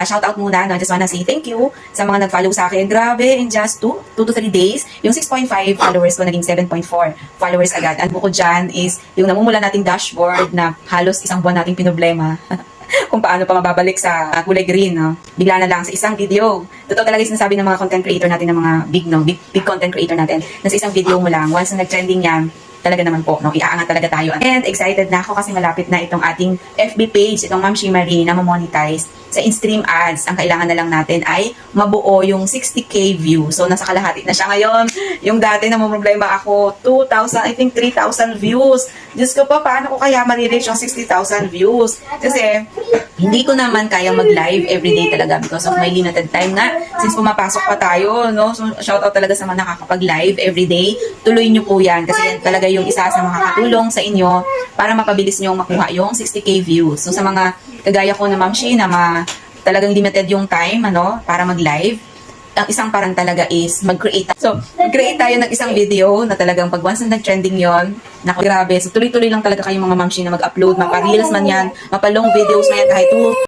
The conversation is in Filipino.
Uh, shout out muna, no? I just wanna say thank you sa mga nag-follow sa akin. Grabe, in just 2, 2 to 3 days, yung 6.5 followers ko naging 7.4 followers agad. Ang bukod dyan is yung namumula nating dashboard na halos isang buwan nating pinoblema. kung paano pa mababalik sa kulay green, no? Bigla na lang sa isang video. Totoo talaga yung sinasabi ng mga content creator natin, ng mga big, no? Big, big content creator natin, na sa isang video mo lang, once na nag-trending yan, talaga naman po, no? Iaangat talaga tayo. And excited na ako kasi malapit na itong ating FB page, itong Ma'am Shimari na mamonetize sa in-stream ads. Ang kailangan na lang natin ay mabuo yung 60k view. So, nasa kalahati na siya ngayon. Yung dati na problema ako, 2,000, I think 3,000 views. Diyos ko pa, paano ko kaya marireach yung 60,000 views? Kasi, hindi ko naman kaya mag-live everyday talaga because of my limited time nga. Since pumapasok pa tayo, no? So, shout out talaga sa mga nakakapag-live everyday. Tuloy nyo po yan kasi yan talaga yung isa sa makakatulong sa inyo para mapabilis nyo makuha yung 60k views. So, sa mga kagaya ko na Ma'am Shi na ma, talagang limited yung time, ano, para mag-live, ang isang parang talaga is mag-create. So, mag-create tayo ng isang video na talagang pag once na nag-trending yon naku, grabe. So, tuloy-tuloy lang talaga kayo mga mamshi na mag-upload, mapa-reels man yan, mapa-long videos na yan, kahit 2